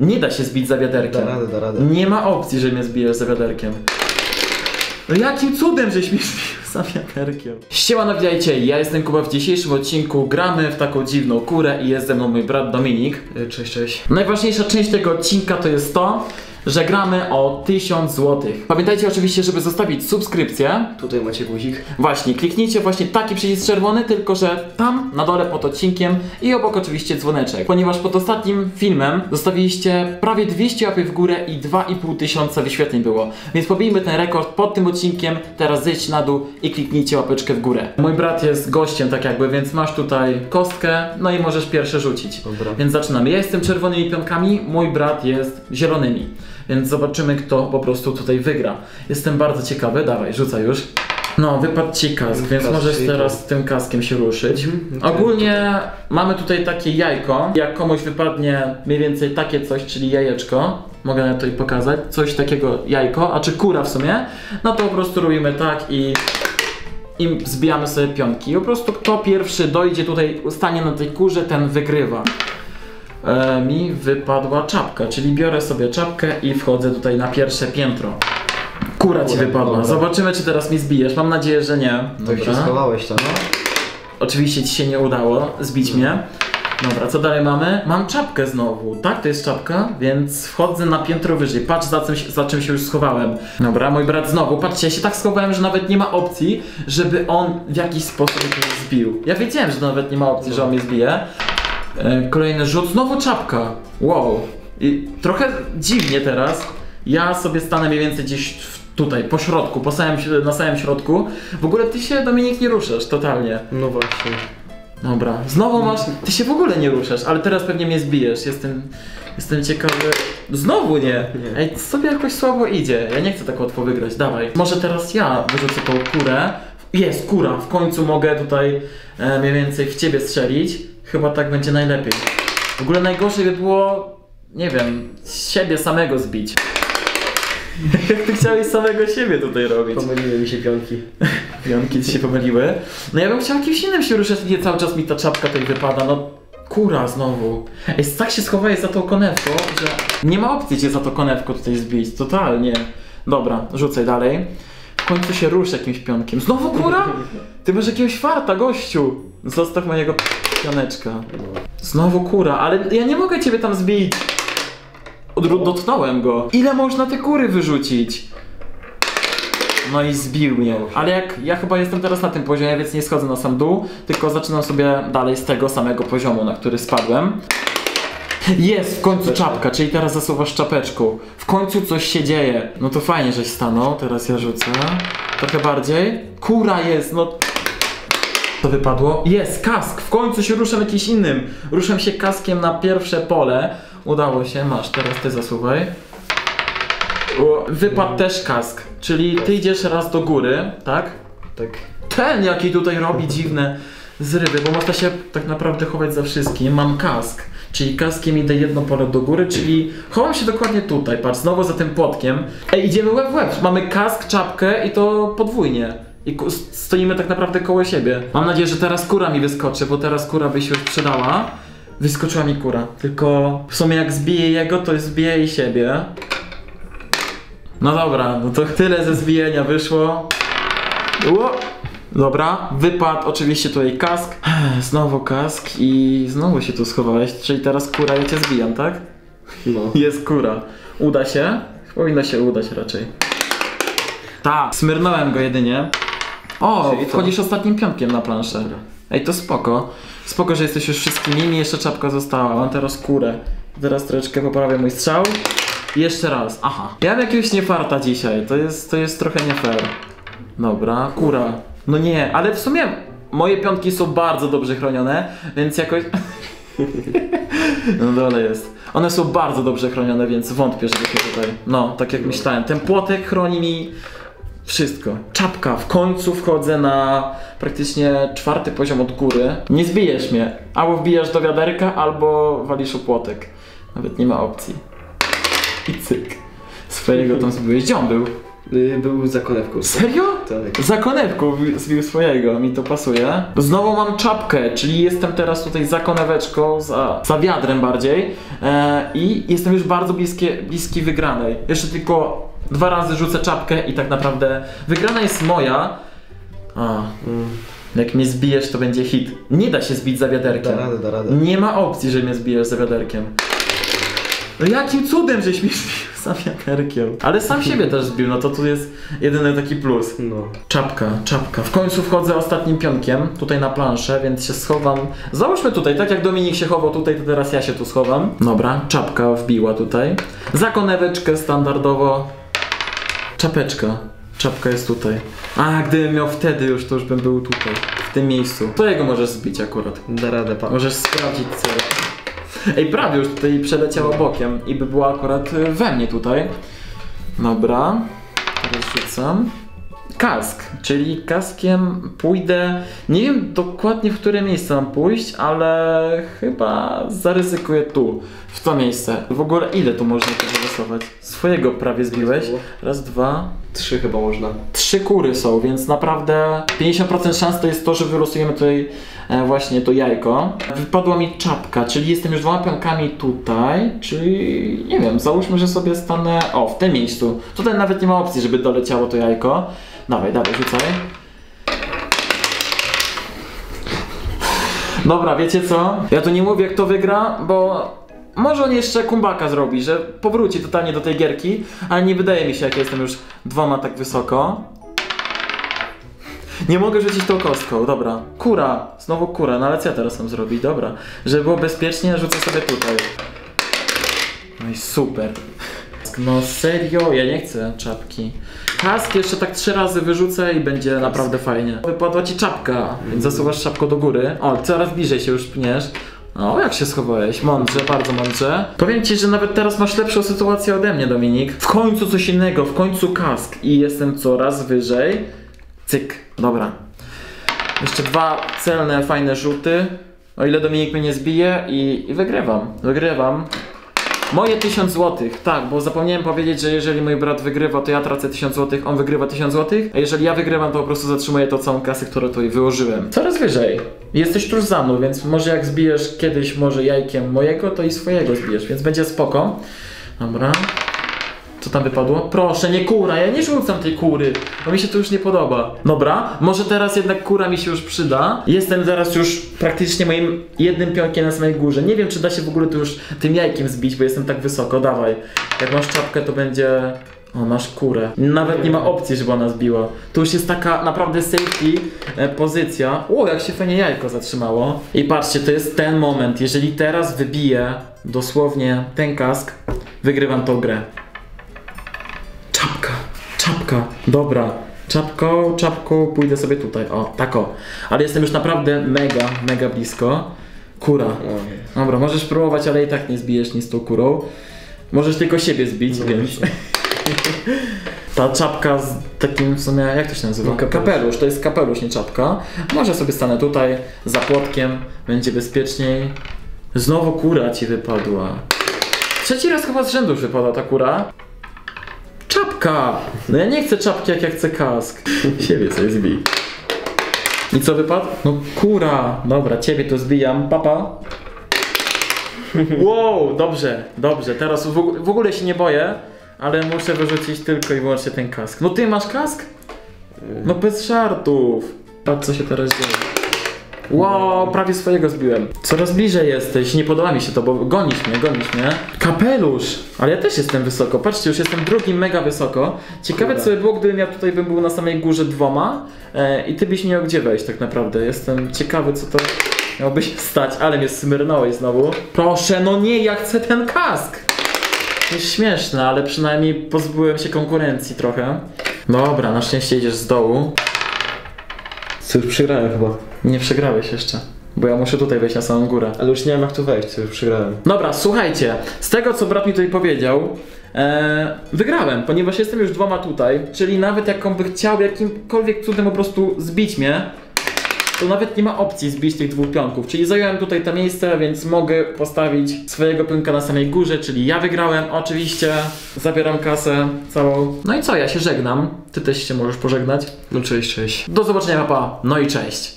Nie da się zbić za wiaderkiem. Da radę, da radę. Nie ma opcji, że mnie zbijesz za wiaderkiem. No jakim cudem, żeś mnie zbił za wiaderkiem? Ściema witajcie, ja jestem Kuba. W dzisiejszym odcinku gramy w taką dziwną kurę i jest ze mną mój brat Dominik. Y, Cześć, cześć. Najważniejsza część tego odcinka to jest to, że gramy o 1000 zł. Pamiętajcie oczywiście, żeby zostawić subskrypcję. Tutaj macie guzik. Właśnie, kliknijcie właśnie taki przycisk czerwony, tylko że tam na dole pod odcinkiem i obok oczywiście dzwoneczek. Ponieważ pod ostatnim filmem zostawiliście prawie 200 łapy w górę i 2,5 tysiąca wyświetleń było. Więc pobijmy ten rekord pod tym odcinkiem, teraz zejdź na dół i kliknijcie łapeczkę w górę. Mój brat jest gościem tak jakby, więc masz tutaj kostkę, no i możesz pierwsze rzucić. Dobra. Więc zaczynamy. Ja jestem czerwonymi pionkami, mój brat jest zielonymi. Więc zobaczymy, kto po prostu tutaj wygra. Jestem bardzo ciekawy. Dawaj, rzucaj już. No, wypadł ci kask, więc Kask, możesz teraz tym kaskiem się ruszyć. Mhm, okej. Ogólnie mamy tutaj takie jajko. Jak komuś wypadnie mniej więcej takie coś, czyli jajeczko, mogę na to i pokazać, coś takiego jajko, a czy kura w sumie, no to po prostu robimy tak i i zbijamy sobie pionki. I po prostu kto pierwszy dojdzie tutaj, stanie na tej kurze, ten wygrywa. E, mi wypadła czapka, czyli biorę sobie czapkę i wchodzę tutaj na pierwsze piętro. Kura ci Kura, wypadła. dobra. Zobaczymy, czy teraz mi zbijesz. Mam nadzieję, że nie. Tak się Dobra. schowałeś tam. Oczywiście ci się nie udało zbić mnie. Dobra, co dalej mamy? Mam czapkę znowu. Tak, to jest czapka, więc wchodzę na piętro wyżej. Patrz za czym, się- za czym się już schowałem. Dobra, mój brat znowu. Patrzcie, ja się tak schowałem, że nawet nie ma opcji, żeby on w jakiś sposób mnie zbił. Ja wiedziałem, że nawet nie ma opcji, że on mnie zbije. E, kolejny rzut, znowu czapka. Wow. I trochę dziwnie teraz. Ja sobie stanę mniej więcej gdzieś tutaj, po środku, po samym, na samym środku. W ogóle ty się, Dominik, nie ruszasz totalnie. No właśnie. Dobra, znowu masz. Ty się w ogóle nie ruszasz, ale teraz pewnie mnie zbijesz. Jestem. Jestem ciekawy. Znowu nie! Nie. Ej, sobie jakoś słabo idzie. Ja nie chcę tak łatwo wygrać. Dawaj. Może teraz ja wyrzucę tą kurę. Jest kura, w końcu mogę tutaj e, mniej więcej w ciebie strzelić. Chyba tak będzie najlepiej. W ogóle najgorzej by było, nie wiem, siebie samego zbić. Jak ty chciałeś samego siebie tutaj robić? Pomyliły mi się pionki. Pionki ci się pomyliły. No ja bym chciał kimś innym się ruszać, nie cały czas mi ta czapka tutaj wypada, no kura znowu. Ej, tak się schowałeś za tą konewką, że nie ma opcji cię za tą konewką tutaj zbić, totalnie. Dobra, rzucaj dalej. W końcu się rusz jakimś pionkiem. Znowu kura? Ty masz jakiegoś farta, gościu. Zostaw mojego pioneczka. Znowu kura, ale ja nie mogę ciebie tam zbić. Odru- dotknąłem go. Ile można te kury wyrzucić? No i zbił mnie. Ale jak ja chyba jestem teraz na tym poziomie, więc nie schodzę na sam dół, tylko zaczynam sobie dalej z tego samego poziomu, na który spadłem. Jest, w końcu czapka, czyli teraz zasuwasz czapeczką. W końcu coś się dzieje. No to fajnie, żeś stanął, teraz ja rzucę. Trochę bardziej. Kura jest, no to wypadło? Jest, kask! W końcu się ruszam jakimś innym. Ruszam się kaskiem na pierwsze pole. Udało się, masz, teraz ty zasuwaj. Wypadł też kask, czyli ty idziesz raz do góry, tak? Tak. Ten jaki tutaj robi dziwne zrywy, bo można się tak naprawdę chować za wszystkim. Mam kask, czyli kaskiem idę jedno pole do góry, czyli chowam się dokładnie tutaj, patrz, znowu za tym płotkiem. Ej, idziemy łeb w łeb, mamy kask, czapkę i to podwójnie. I stoimy tak naprawdę koło siebie. Mam nadzieję, że teraz kura mi wyskoczy, bo teraz kura by się już przydała. Wyskoczyła mi kura, tylko w sumie jak zbiję jego, to zbiję i siebie. No dobra, no to tyle ze zbijania wyszło. Ło. Dobra, wypadł oczywiście tutaj kask. Znowu kask i znowu się tu schowałeś, czyli teraz kura ja cię zbijam, tak? No. Jest kura. Uda się? Powinno się udać raczej. Tak, smyrnąłem go jedynie. O, Czyli co? wchodzisz ostatnim piątkiem na planszę. Ej, to spoko. Spoko, że jesteś już wszystkimi, mi jeszcze czapka została. Mam teraz kurę. Teraz troszeczkę poprawię mój strzał. I jeszcze raz. Aha. Ja mam jakiegoś niefarta dzisiaj. To jest, to jest trochę nie fair. Dobra, kura. No nie, ale w sumie moje piątki są bardzo dobrze chronione, więc jakoś... No dole jest. One są bardzo dobrze chronione, więc wątpię, żeby się tutaj... No, tak jak myślałem. Ten płotek chroni mi wszystko. Czapka. W końcu wchodzę na praktycznie czwarty poziom od góry. Nie zbijesz mnie. Albo wbijasz do wiaderka, albo walisz o płotek. Nawet nie ma opcji. I cyk. Swojego tam zbiłeś. Gdzie on był? Y, Był za konewką. Serio? Tak. Za konewką zbił swojego, mi to pasuje. Znowu mam czapkę, czyli jestem teraz tutaj za koneweczką, za, za wiadrem bardziej e, i jestem już bardzo bliskie, bliski wygranej. Jeszcze tylko dwa razy rzucę czapkę i tak naprawdę wygrana jest moja. A, Mm. jak mnie zbijesz to będzie hit. Nie da się zbić za wiaderkiem. Da radę, da radę. Nie ma opcji, że mnie zbijesz za wiaderkiem. No jakim cudem żeś mnie zbił za wiaderkiem? Ale sam siebie też zbił, no to tu jest jedyny taki plus. No. Czapka, czapka. W końcu wchodzę ostatnim pionkiem tutaj na planszę, więc się schowam. Załóżmy tutaj, tak jak Dominik się chował tutaj, to teraz ja się tu schowam. Dobra, czapka wbiła tutaj. Za koneweczkę standardowo. Czapeczka. Czapka jest tutaj. A, gdybym miał wtedy już, to już bym był tutaj, w tym miejscu. To jego możesz zbić akurat. Da radę, pa. Możesz sprawdzić cel. Ej, prawie już tutaj przeleciała bokiem i by była akurat we mnie tutaj. Dobra, teraz rzucam. Kask, czyli kaskiem pójdę. Nie wiem dokładnie w które miejsce mam pójść, ale chyba zaryzykuję tu, w to miejsce. W ogóle ile tu można tego wylosować? Swojego prawie zbiłeś. Raz, dwa, Trzy chyba można. trzy kury są, więc naprawdę 50% szans to jest to, że wylosujemy tutaj e, właśnie to jajko. Wypadła mi czapka, czyli jestem już dwoma pionkami tutaj, czyli nie wiem, załóżmy, że sobie stanę, o, w tym miejscu. Tutaj nawet nie ma opcji, żeby doleciało to jajko. Dawaj, dawaj, rzucaj. Dobra, wiecie co? Ja tu nie mówię, kto wygra, bo może on jeszcze kumbaka zrobi, że powróci totalnie do tej gierki, ale nie wydaje mi się, jak ja jestem już dwoma tak wysoko. Nie mogę rzucić tą kostką, dobra. Kura, znowu kura, no ale co ja teraz mam zrobić? Dobra. Żeby było bezpiecznie, rzucę sobie tutaj. No i super. No serio, ja nie chcę czapki. Kask jeszcze tak trzy razy wyrzucę i będzie naprawdę fajnie. Wypadła ci czapka, więc zasuwasz czapką do góry. O, coraz bliżej się już pniesz. O, jak się schowałeś? Mądrze, bardzo mądrze. Powiem ci, że nawet teraz masz lepszą sytuację ode mnie, Dominik. W końcu coś innego, w końcu kask i jestem coraz wyżej. Cyk, dobra. Jeszcze dwa celne, fajne rzuty. O ile Dominik mnie nie zbije i, i wygrywam. Wygrywam. Moje 1000 złotych, tak, bo zapomniałem powiedzieć, że jeżeli mój brat wygrywa, to ja tracę 1000 złotych, on wygrywa 1000 złotych, a jeżeli ja wygrywam, to po prostu zatrzymuję tą całą kasę, którą tutaj wyłożyłem. Coraz wyżej. Jesteś tuż za mną, więc może jak zbijesz kiedyś może jajkiem mojego, to i swojego zbijesz, więc będzie spoko. Dobra. Co tam wypadło? Proszę, nie kura, ja nie rzucam tej kury, bo mi się to już nie podoba. Dobra, może teraz jednak kura mi się już przyda. Jestem zaraz już praktycznie moim jednym pionkiem na samej górze. Nie wiem, czy da się w ogóle tu już tym jajkiem zbić, bo jestem tak wysoko. Dawaj. Jak masz czapkę, to będzie... O, masz kurę. Nawet nie ma opcji, żeby ona zbiła. Tu już jest taka naprawdę safety e, pozycja. O, jak się fajnie jajko zatrzymało. I patrzcie, to jest ten moment. Jeżeli teraz wybiję dosłownie ten kask, wygrywam tą grę. Czapka, dobra. Czapką, czapką pójdę sobie tutaj. O, tak o. Ale jestem już naprawdę mega, mega blisko. Kura. Dobra, możesz próbować, ale i tak nie zbijesz nic z tą kurą. Możesz tylko siebie zbić, więc. Ta czapka z takim w sumie, jak to się nazywa? No, kapelusz. kapelusz, to jest kapelusz, nie czapka. Może sobie stanę tutaj, za płotkiem, będzie bezpieczniej. Znowu kura ci wypadła. Trzeci raz chyba z rzędu już wypada ta kura. Czapka! No ja nie chcę czapki, jak ja chcę kask. Siebie sobie zbij. I co wypadł? No kura! Dobra, ciebie to zbijam. Papa. Wow, dobrze, dobrze. Teraz w, w ogóle się nie boję, ale muszę wyrzucić tylko i wyłącznie ten kask. No ty masz kask? No bez żartów. Patrz co się teraz dzieje. Wow, prawie swojego zbiłem. Coraz bliżej jesteś, nie podoba mi się to, bo gonisz mnie, gonisz mnie. Kapelusz! Ale ja też jestem wysoko, patrzcie, już jestem drugim mega wysoko. Ciekawe Kurde. co by było, gdybym ja tutaj bym był na samej górze dwoma e, i ty byś nie miał gdzie wejść tak naprawdę. Jestem ciekawy co to miałoby się stać, ale mnie smyrnąłeś znowu. Proszę, no nie, ja chcę ten kask! Jest śmieszne, ale przynajmniej pozbyłem się konkurencji trochę. Dobra, na szczęście idziesz z dołu. Co już przegrałem chyba. Nie przegrałeś jeszcze, bo ja muszę tutaj wejść na samą górę. Ale już nie wiem jak tu wejść, już przegrałem. Dobra, słuchajcie, z tego co brat mi tutaj powiedział, e, wygrałem, ponieważ jestem już dwoma tutaj, czyli nawet jak on by chciał jakimkolwiek cudem po prostu zbić mnie, to nawet nie ma opcji zbić tych dwóch pionków. Czyli zająłem tutaj to miejsce, więc mogę postawić swojego pionka na samej górze, czyli ja wygrałem oczywiście. Zabieram kasę całą. No i co, ja się żegnam. Ty też się możesz pożegnać. No cześć, cześć. Do zobaczenia, papa. No i cześć.